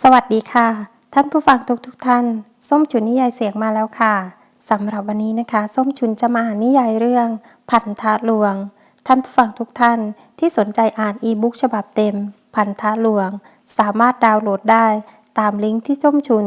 สวัสดีค่ะ ท่านผู้ฟังทุกทุกๆท่าน ส้มฉุนนิยายเสียงมาแล้วค่ะสำหรับวันนี้นะคะ ส้มฉุนจะมาอ่านนิยายเรื่อง พันธะหลวง ท่านผู้ฟังทุกท่านที่สนใจอ่านอีบุ๊กฉบับเต็ม พันธะหลวง สามารถดาวน์โหลดได้ ตามลิงก์ที่ส้มฉุน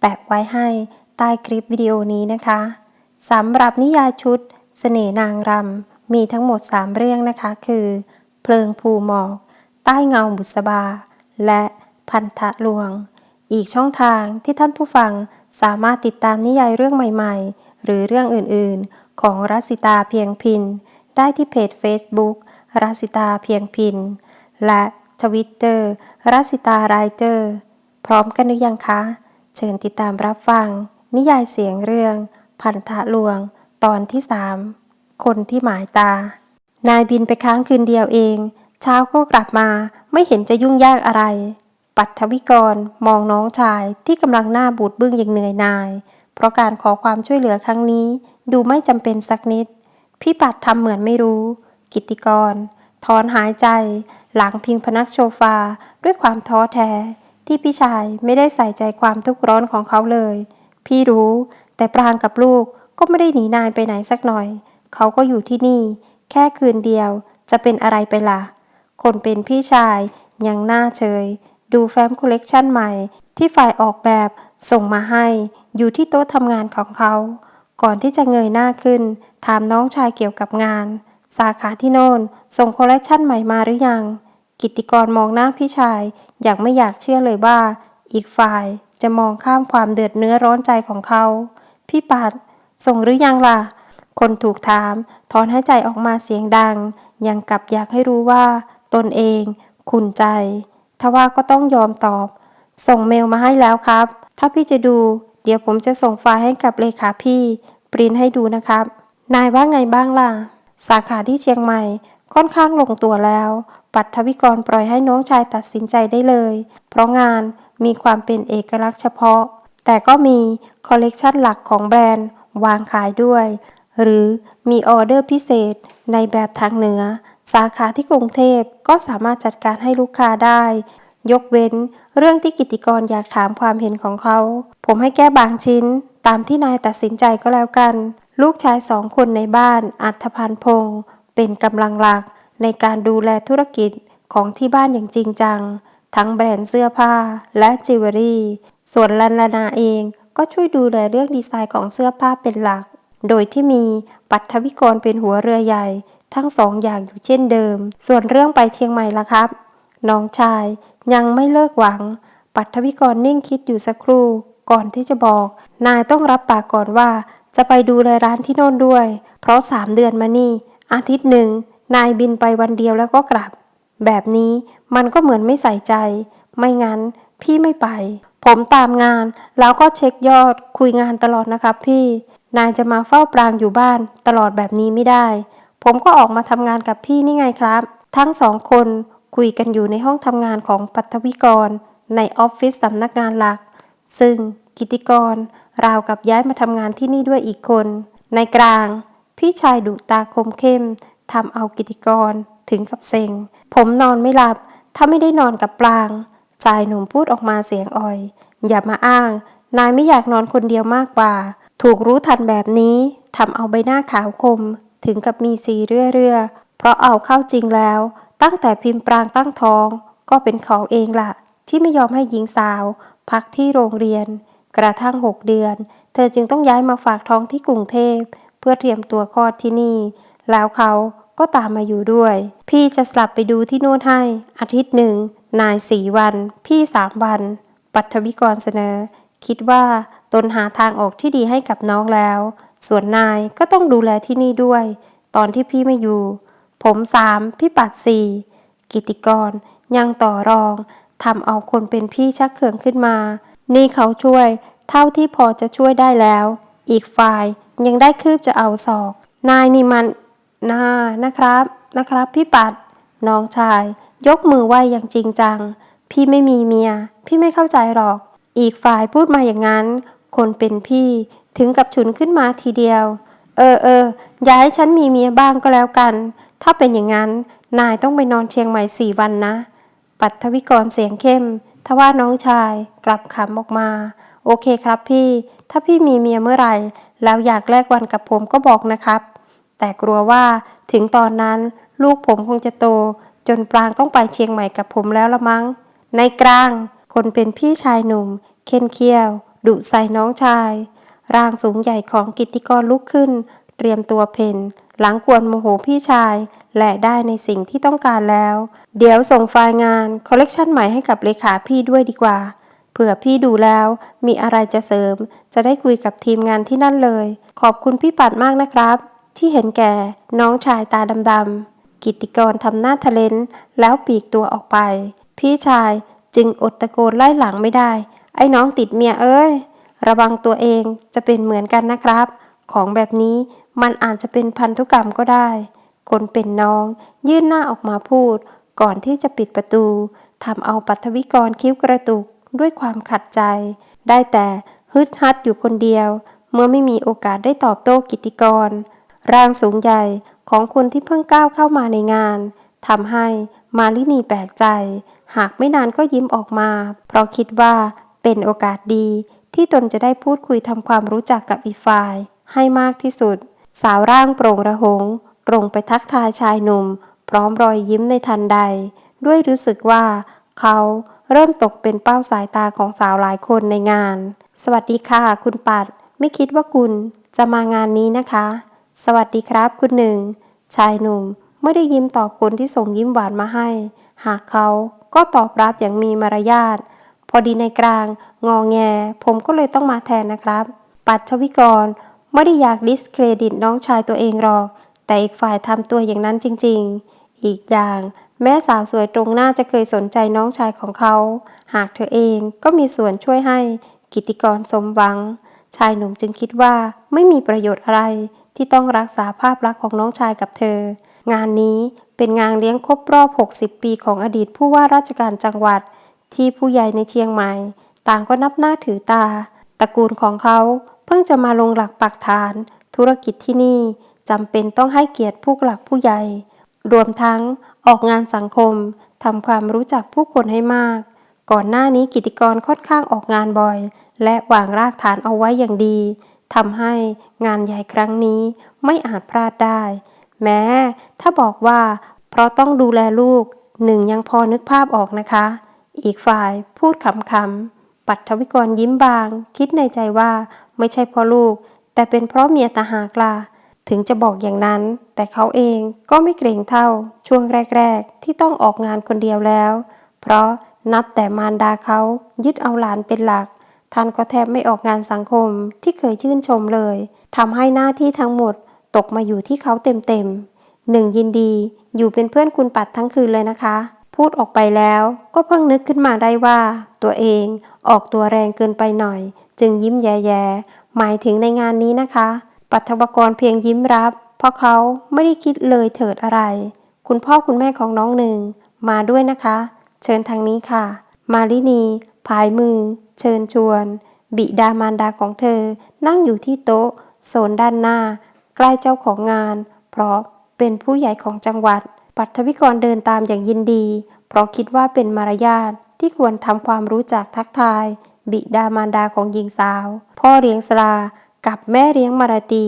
แปะไว้ให้ใต้คลิปวิดีโอนี้นะคะสำหรับนิยายชุด เสน่นางรำ มีทั้งหมด 3 เรื่องนะคะ คือ เพลิงภูหมอก ใต้เงาบุษบา และพันธะลวง อีกช่องทางที่ท่านผู้ฟังสามารถติดตามนิยายเรื่องใหม่ๆ หรือเรื่องอื่นๆ ของรัสิตาเพียงพิน ได้ที่เพจ Facebook รัสิตาเพียงพิน และทวิตเตอร์รัสิตาไรเตอร์ พร้อมกันหรือยังคะ เชิญติดตามรับฟัง นิยายเสียงเรื่อง พันธะลวง ตอนที่3 คนที่หมายตา นายบินไปค้างคืนเดียวเอง เช้าก็กลับมาไม่เห็นจะยุ่งยากอะไร ปัทวิกรมองน้องชายที่กำลังหน้าบูดบึ้งอย่างเหนื่อยหน่าย เพราะการขอความช่วยเหลือครั้งนี้ ดูไม่จำเป็นสักนิด พี่ปัดทำเหมือนไม่รู้ กิตติกรถอนหายใจ หลังพิงพนักโชฟาด้วยความท้อแท้ ที่พี่ชายไม่ได้ใส่ใจความทุกข์ร้อนของเขาเลย พี่รู้ แต่ปรางกับลูกก็ไม่ได้หนีนายไปไหนสักหน่อย เขาก็อยู่ที่นี่ แค่คืนเดียวจะเป็นอะไรไปล่ะ คนเป็นพี่ชายยังหน้าเฉย ดูแฟ้มคอลเลกชันใหม่ ที่ฝ่ายออกแบบส่งมาให้อยู่ที่โต๊ะทำงานของเขา ก่อนที่จะเงยหน้าขึ้น ถามน้องชายเกี่ยวกับงาน สาขาที่โน่น ส่งคอลเลกชันใหม่มาหรือยัง กิตติกรมองหน้าพี่ชายอย่างไม่อยากเชื่อเลยว่า อีกฝ่ายจะมองข้ามความเดือดเนื้อร้อนใจของเขา พี่ปัดส่งหรือยังล่ะ คนถูกถาม ถอนหายใจออกมาเสียงดัง ยังกับอยากให้รู้ว่า ตนเองขุนใจ ทว่าก็ต้องยอมตอบ ส่งเมลมาให้แล้วครับ ถ้าพี่จะดู เดี๋ยวผมจะส่งไฟล์ให้กับเลขาพี่ ปริ้นให้ดูนะครับ นายว่าไงบ้างล่ะ สาขาที่เชียงใหม่ ค่อนข้างลงตัวแล้ว ปัทวิกรปล่อยให้น้องชายตัดสินใจได้เลย เพราะงานมีความเป็นเอกลักษณ์เฉพาะ แต่ก็มีคอลเลกชันหลักของแบรนด์วางขายด้วย หรือมีออเดอร์พิเศษในแบบทางเหนือ สาขาที่กรุงเทพก็สามารถจัดการให้ลูกค้าได้ ยกเว้นเรื่องที่กิติกรอยากถามความเห็นของเขา ผมให้แก้บางชิ้นตามที่นายตัดสินใจก็แล้วกัน ลูกชายสองคนในบ้านอัธพันธ์พงศ์เป็นกำลังหลักในการดูแลธุรกิจของที่บ้านอย่างจริงจัง ทั้งแบรนด์เสื้อผ้าและจิวเวลรี่ ส่วนลันลนาเองก็ช่วยดูแลเรื่องดีไซน์ของเสื้อผ้าเป็นหลัก โดยที่มีปัทวิกรเป็นหัวเรือใหญ่ ทั้งสองอย่างอยู่เช่นเดิม ส่วนเรื่องไปเชียงใหม่ล่ะครับ น้องชายยังไม่เลิกหวัง ปัทวิกรนิ่งคิดอยู่สักครู่ ก่อนที่จะบอก นายต้องรับปากก่อนว่า จะไปดูแลร้านที่โน่นด้วย เพราะสามเดือนมานี่ อาทิตย์หนึ่ง นายบินไปวันเดียวแล้วก็กลับ แบบนี้มันก็เหมือนไม่ใส่ใจ ไม่งั้นพี่ไม่ไป ผมตามงาน แล้วก็เช็คยอดคุยงานตลอดนะครับพี่ นายจะมาเฝ้าปรางอยู่บ้านตลอดแบบนี้ไม่ได้ ผมก็ออกมาทำงานกับพี่นี่ไงครับ ทั้งสองคนคุยกันอยู่ในห้องทำงานของปัทวิกร ในออฟฟิศสำนักงานหลัก ซึ่งกิติกร ราวกับย้ายมาทำงานที่นี่ด้วยอีกคน ในกลาง พี่ชายดุตาคมเข้มทำเอากิติกรถึงกับเซ็ง ผมนอนไม่หลับ ถ้าไม่ได้นอนกับปลาง ชายหนุ่มพูดออกมาเสียงอ่อย อย่ามาอ้าง นายไม่อยากนอนคนเดียวมากกว่า ถูกรู้ทันแบบนี้ทำเอาใบหน้าขาวคม ถึงกับมีสีเรื่อๆเพราะเอาเข้าจริงแล้ว ตั้งแต่พิมพ์ปรางตั้งท้อง ก็เป็นเขาเองล่ะ ที่ไม่ยอมให้หญิงสาว พักที่โรงเรียน กระทั่งหกเดือน เธอจึงต้องย้ายมาฝากท้องที่กรุงเทพ เพื่อเตรียมตัวคลอดที่นี่ แล้วเขาก็ตามมาอยู่ด้วย พี่จะสลับไปดูที่นู่นให้ อาทิตย์หนึ่ง นายสี่วัน พี่สามวัน ปัทวิกรเสนอ คิดว่าตนหาทางออกที่ดีให้กับน้องแล้ว ส่วนนายก็ต้องดูแลที่นี่ด้วย ตอนที่พี่ไม่อยู่ ผมสามพี่ปัดสี่กิติกรยังต่อรองทำเอาคนเป็นพี่ชักเขืองขึ้นมา นี่เขาช่วย เท่าที่พอจะช่วยได้แล้ว อีกฝ่ายยังได้คืบจะเอาศอก นายนี่มันน่านะครับนะครับ พี่ปัด น้องชาย ยกมือไหว้อย่างจริงจัง พี่ไม่มีเมีย พี่ไม่เข้าใจหรอก อีกฝ่ายพูดมาอย่างนั้น คนเป็นพี่ถึงกับฉุนขึ้นมาทีเดียว เออเอออย่าให้ฉันมีเมียบ้างก็แล้วกัน ถ้าเป็นอย่างนั้น นายต้องไปนอนเชียงใหม่สี่วันนะ ปัทวิกรเสียงเข้ม ทว่าน้องชายกลับขำออกมา โอเคครับพี่ ถ้าพี่มีเมียเมื่อไหร่ แล้วอยากแลกวันกับผมก็บอกนะครับ แต่กลัวว่าถึงตอนนั้นลูกผมคงจะโต จนปรางต้องไปเชียงใหม่กับผมแล้วละมั้ง ในกลาง คนเป็นพี่ชายหนุ่ม เค้นเคี้ยว ดุใส่น้องชาย ร่างสูงใหญ่ของกิตติกรลุกขึ้น เตรียมตัวเพนหลังกวนโมโหพี่ชาย และได้ในสิ่งที่ต้องการแล้ว เดี๋ยวส่งไฟล์งานคอลเลกชันใหม่ให้กับเลขาพี่ด้วยดีกว่า เผื่อพี่ดูแล้วมีอะไรจะเสริม จะได้คุยกับทีมงานที่นั่นเลย ขอบคุณพี่ปัดมากนะครับ ที่เห็นแก่น้องชายตาดำๆ กิติกรทำหน้าทะเลนแล้วปีกตัวออกไป พี่ชายจึงอดตะโกนไล่หลังไม่ได้ ไอ้น้องติดเมียเอ้ย ระวังตัวเองจะเป็นเหมือนกันนะครับ ของแบบนี้มันอาจจะเป็นพันธุกรรมก็ได้ คนเป็นน้อง ยื่นหน้าออกมาพูด ก่อนที่จะปิดประตูทำเอาปัทวิกรคิ้วกระตุกด้วยความขัดใจ ได้แต่ฮึดฮัดอยู่คนเดียว เมื่อไม่มีโอกาสได้ตอบโต้กิติกร ร่างสูงใหญ่ ของคนที่เพิ่งก้าวเข้ามาในงานทำให้มาลินีแปลกใจ หากไม่นานก็ยิ้มออกมา เพราะคิดว่าเป็นโอกาสดี ที่ตนจะได้พูดคุยทำความรู้จักกับอีกฝ่ายให้มากที่สุด สาวร่างโปร่งระหงตรงไปทักทายชายหนุ่ม พร้อมรอยยิ้มในทันใด ด้วยรู้สึกว่า เขาเริ่มตกเป็นเป้าสายตาของสาวหลายคนในงาน สวัสดีค่ะ คุณปัด ไม่คิดว่าคุณจะมางานนี้นะคะ สวัสดีครับ คุณหนึ่ง ชายหนุ่มไม่ได้ยิ้มตอบคนที่ส่งยิ้มหวานมาให้ หากเขาก็ตอบรับอย่างมีมารยาท พอดีในกลาง งองแง ผมก็เลยต้องมาแทนนะครับ ปัดชวิกร ไม่ได้อยากดิสเครดิตน้องชายตัวเองหรอก แต่อีกฝ่ายทำตัวอย่างนั้นจริง ๆ อีกอย่าง แม่สาวสวยตรงหน้าจะเคยสนใจน้องชายของเขา หากเธอเองก็มีส่วนช่วยให้กิติกรสมหวัง ชายหนุ่มจึงคิดว่าไม่มีประโยชน์อะไร ที่ต้องรักษาภาพลักษณ์ของน้องชายกับเธอ งานนี้เป็นงานเลี้ยงครบรอบ 60 ปีของอดีตผู้ว่าราชการจังหวัด ที่ผู้ใหญ่ในเชียงใหม่ ต่างก็นับหน้าถือตาตระกูลของเขาเพิ่งจะมาลงหลักปักฐาน ธุรกิจที่นี่จำเป็นต้องให้เกียรติผู้หลักผู้ใหญ่ รวมทั้งออกงานสังคมทำความรู้จักผู้คนให้มาก ก่อนหน้านี้กิติกรค่อนข้างออกงานบ่อย และวางรากฐานเอาไว้อย่างดี ทำให้งานใหญ่ครั้งนี้ไม่อาจพลาดได้ แม้ถ้าบอกว่า เพราะต้องดูแลลูกหนึ่งยังพอนึกภาพออกนะคะ อีกฝ่ายพูดขำๆ ปัทวิกรยิ้มบาง คิดในใจว่าไม่ใช่เพราะลูก แต่เป็นเพราะเมียตาหากล่ะถึงจะบอกอย่างนั้น แต่เขาเองก็ไม่เกรงเท่าช่วงแรก ๆ ที่ต้องออกงานคนเดียวแล้ว เพราะนับแต่มารดาเขายึดเอาหลานเป็นหลัก ท่านก็แทบไม่ออกงานสังคมที่เคยชื่นชมเลยทำให้หน้าที่ทั้งหมดตกมาอยู่ที่เขาเต็มๆหนึ่งยินดี อยู่เป็นเพื่อนคุณปัดทั้งคืนเลยนะคะ พูดออกไปแล้วก็เพิ่งนึกขึ้นมาได้ว่า ตัวเองออกตัวแรงเกินไปหน่อย จึงยิ้มแย่ๆหมายถึงในงานนี้นะคะ ปัทวกรเพียงยิ้มรับ เพราะเขาไม่ได้คิดเลยเถิดอะไร คุณพ่อคุณแม่ของน้องหนึ่งมาด้วยนะคะ เชิญทางนี้ค่ะ มาลินีผายมือ เชิญชวน บิดามารดาของเธอ นั่งอยู่ที่โต๊ะ โซนด้านหน้า ใกล้เจ้าของงาน เพราะเป็นผู้ใหญ่ของจังหวัด ปัทวิกรเดินตามอย่างยินดี เพราะคิดว่าเป็นมารยาทที่ควรทำความรู้จักทักทาย บิดามารดาของหญิงสาว พ่อเลี้ยงสลากับแม่เลี้ยงมาราตี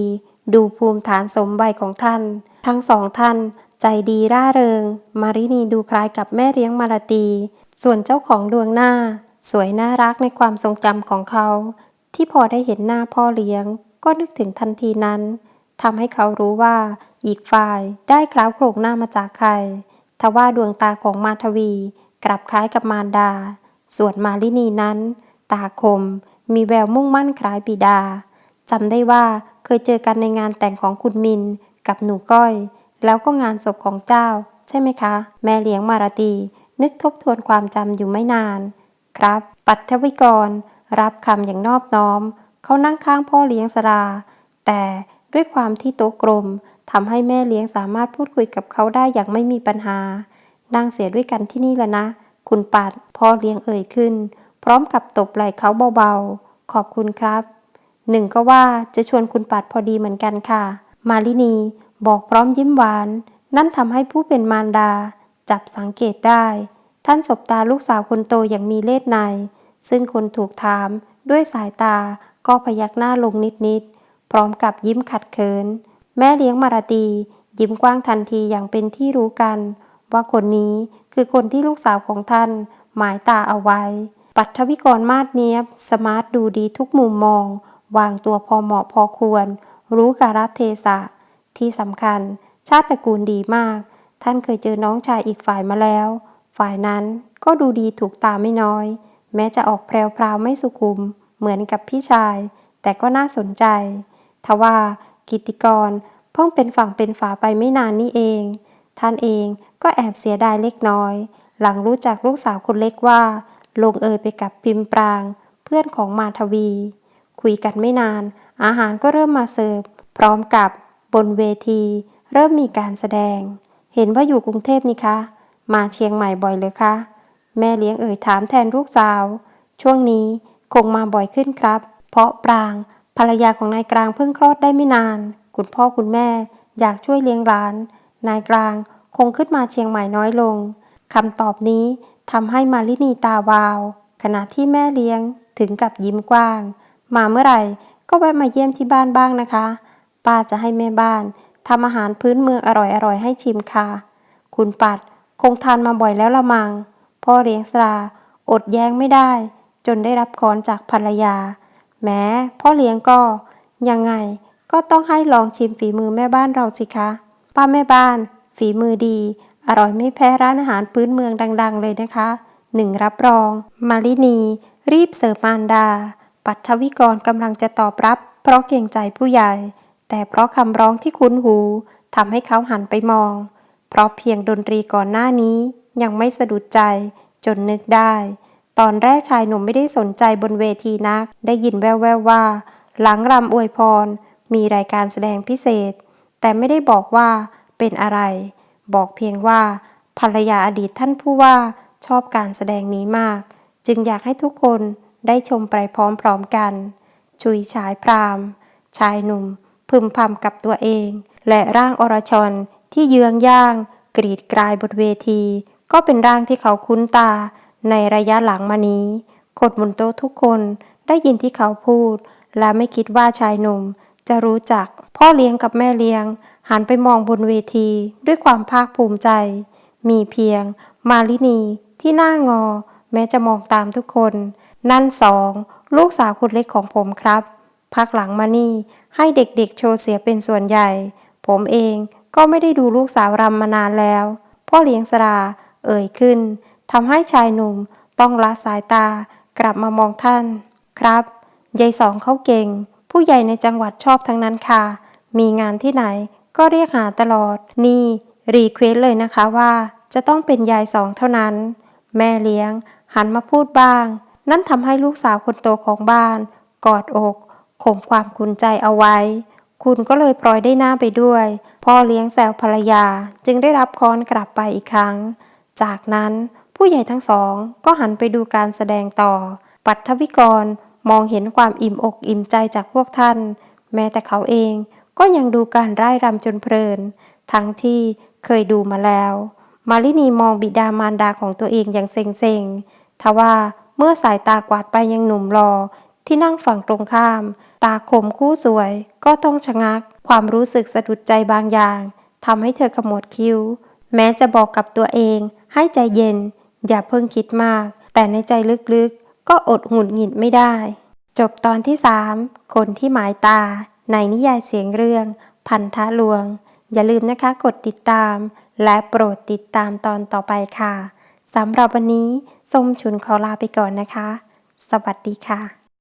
ดูภูมิฐานสมบัยของท่าน ทั้งสองท่าน ใจดีร่าเริง มารินีดูคล้ายกับแม่เลี้ยงมาราตี ส่วนเจ้าของดวงหน้า สวยน่ารักในความทรงจำของเขา ที่พอได้เห็นหน้าพ่อเลี้ยง ก็นึกถึงทันทีนั้นทำให้เขารู้ว่าอีกฝ่ายได้คล้าวโครงหน้ามาจากใครทว่าดวงตาของมาทวี กลับคล้ายกับมารดา ส่วนมาลินีนั้น ตาคม มีแววมุ่งมั่นคล้ายบิดาจำได้ว่าเคยเจอกันในงานแต่งของคุณมิน กับหนูก้อย แล้วก็งานศพของเจ้า ใช่ไหมคะ แม่เลี้ยงมาราตี นึกทบทวนความจำอยู่ไม่นาน ครับ ปัทวิกร รับคำอย่างนอบน้อม เขานั่งข้างพ่อเลี้ยงสรา แต่ด้วยความที่โต๊ะกลมทำให้แม่เลี้ยงสามารถพูดคุยกับเขาได้อย่างไม่มีปัญหา นั่งเสียด้วยกันที่นี่แล้วนะ คุณปัดพ่อเลี้ยงเอ่ยขึ้น พร้อมกับตบไหล่เขาเบาๆ ขอบคุณครับ หนึ่งก็ว่าจะชวนคุณปัดพอดีเหมือนกันค่ะ มาลินีบอกพร้อมยิ้มหวาน นั่นทำให้ผู้เป็นมารดา จับสังเกตได้ ท่านสบตาลูกสาวคนโตอย่างมีเล่ห์ใน ซึ่งคนถูกถามด้วยสายตาก็พยักหน้าลงนิดๆ พร้อมกับยิ้มขัดเขิน แม่เลี้ยงมาราตี ยิ้มกว้างทันทีอย่างเป็นที่รู้กัน ว่าคนนี้คือคนที่ลูกสาวของท่าน หมายตาเอาไว้ ปัทวิกรมาดเนียบ สมาร์ทดูดีทุกมุมมอง วางตัวพอเหมาะพอควร รู้กาลเทศะ ที่สำคัญ ชาติตระกูลดีมาก ท่านเคยเจอน้องชายอีกฝ่ายมาแล้ว ฝ่ายนั้นก็ดูดีถูกตาไม่น้อย แม้จะออกแพรวๆไม่สุขุม เหมือนกับพี่ชาย แต่ก็น่าสนใจ ทว่ากิติกรเพิ่งเป็นฝั่งเป็นฝาไปไม่นานนี่เอง ท่านเองก็แอบเสียดายเล็กน้อย หลังรู้จักลูกสาวคนเล็กว่า ลงเอยไปกับพิมปราง เพื่อนของมาทวี คุยกันไม่นาน อาหารก็เริ่มมาเสิร์ฟพร้อมกับบนเวที เริ่มมีการแสดง เห็นว่าอยู่กรุงเทพนี่คะ มาเชียงใหม่บ่อยเลยคะแม่เลี้ยงเอ่ยถามแทนลูกสาว ช่วงนี้คงมาบ่อยขึ้นครับ เพราะปรางภรรยาของนายกลางเพิ่งคลอดได้ไม่นาน คุณพ่อคุณแม่อยากช่วยเลี้ยงหลาน นายกลางคงขึ้นมาเชียงใหม่น้อยลงคำตอบนี้ทำให้มาลินีตาวาว ขณะที่แม่เลี้ยงถึงกับยิ้มกว้าง มาเมื่อไหร่ก็แวะมาเยี่ยมที่บ้านบ้างนะคะ ป้าจะให้แม่บ้านทำอาหารพื้นเมืองอร่อยๆให้ชิมค่ะ คุณปัด คงทานมาบ่อยแล้วละมัง พ่อเลี้ยงสลาอดแย้งไม่ได้ จนได้รับคอนจากภรรยา แม้พ่อเลี้ยงก็ ยังไงก็ต้องให้ลองชิมฝีมือแม่บ้านเราสิคะ ป้าแม่บ้าน ฝีมือดี อร่อยไม่แพ้ร้านอาหารพื้นเมืองดัง ๆ เลยนะคะหนึ่งรับรอง มาลินี รีบเสิร์ฟมารดา ปัทวิกรกำลังจะตอบรับ เพราะเกรงใจผู้ใหญ่ แต่เพราะคำร้องที่คุ้นหูทำให้เขาหันไปมอง เพราะเพียงดนตรีก่อนหน้านี้ยังไม่สะดุดใจจนนึกได้ ตอนแรกชายหนุ่มไม่ได้สนใจบนเวทีนัก ได้ยินแว่วๆว่า หลังรำอวยพร มีรายการแสดงพิเศษ แต่ไม่ได้บอกว่าเป็นอะไร บอกเพียงว่าภรรยาอดีตท่านผู้ว่าชอบการแสดงนี้มาก จึงอยากให้ทุกคนได้ชมไปพร้อมๆกัน ชุยฉายพรามชายหนุ่มพึมพำกับตัวเอง และร่างอรชร ที่เยื้องย่าง กรีดกรายบนเวที ก็เป็นร่างที่เขาคุ้นตา ในระยะหลังมานี้คนบนโต๊ะทุกคนได้ยินที่เขาพูด และไม่คิดว่าชายหนุ่ม จะรู้จัก พ่อเลี้ยงกับแม่เลี้ยง หันไปมองบนเวทีด้วยความภาคภูมิใจ มีเพียง มาลินีที่หน้างอ แม้จะมองตามทุกคน นั่นสองลูกสาวคนเล็กของผมครับ พักหลังมานี่ให้เด็กๆโชว์เสียเป็นส่วนใหญ่ ผมเอง ก็ไม่ได้ดูลูกสาวรำมานานแล้ว พ่อเลี้ยงสรา เอ่ยขึ้นทำให้ชายหนุ่มต้องละสายตากลับมามองท่าน ครับยายสองเขาเก่ง ผู้ใหญ่ในจังหวัดชอบทั้งนั้นค่ะ มีงานที่ไหนก็เรียกหาตลอด นี่รีเควสเลยนะคะว่าจะต้องเป็นยายสองเท่านั้น แม่เลี้ยง หันมาพูดบ้าง นั่นทำให้ลูกสาวคนโตของบ้าน กอดอกข่มความขุนใจเอาไว้ คุณก็เลยปล่อยได้หน้าไปด้วย พ่อเลี้ยงแซวภรรยาจึงได้รับค้อนกลับไปอีกครั้ง จากนั้นผู้ใหญ่ทั้งสองก็หันไปดูการแสดงต่อ ปัทวิกรมองเห็นความอิ่มอกอิ่มใจจากพวกท่าน แม้แต่เขาเองก็ยังดูการร่ายรำจนเพลิน ทั้งที่เคยดูมาแล้ว มาลินีมองบิดามารดาของตัวเองอย่างเซ็งๆทว่าเมื่อสายตากวาดไปยังหนุ่มรอที่นั่งฝั่งตรงข้าม ตาคมคู่สวย ก็ต้องชะงัก ความรู้สึกสะดุดใจบางอย่างทำให้เธอขมวดคิ้ว แม้จะบอกกับตัวเอง ให้ใจเย็น อย่าเพิ่งคิดมาก แต่ในใจลึกๆ ก็อดหงุดหงิดไม่ได้ จบตอนที่ 3 คนที่หมายตา ในนิยายเสียงเรื่อง พันธะลวง อย่าลืมนะคะกดติดตาม และโปรดติดตามตอนต่อไปค่ะสำหรับวันนี้ส้มฉุนขอลาไปก่อนนะคะ สวัสดีค่ะ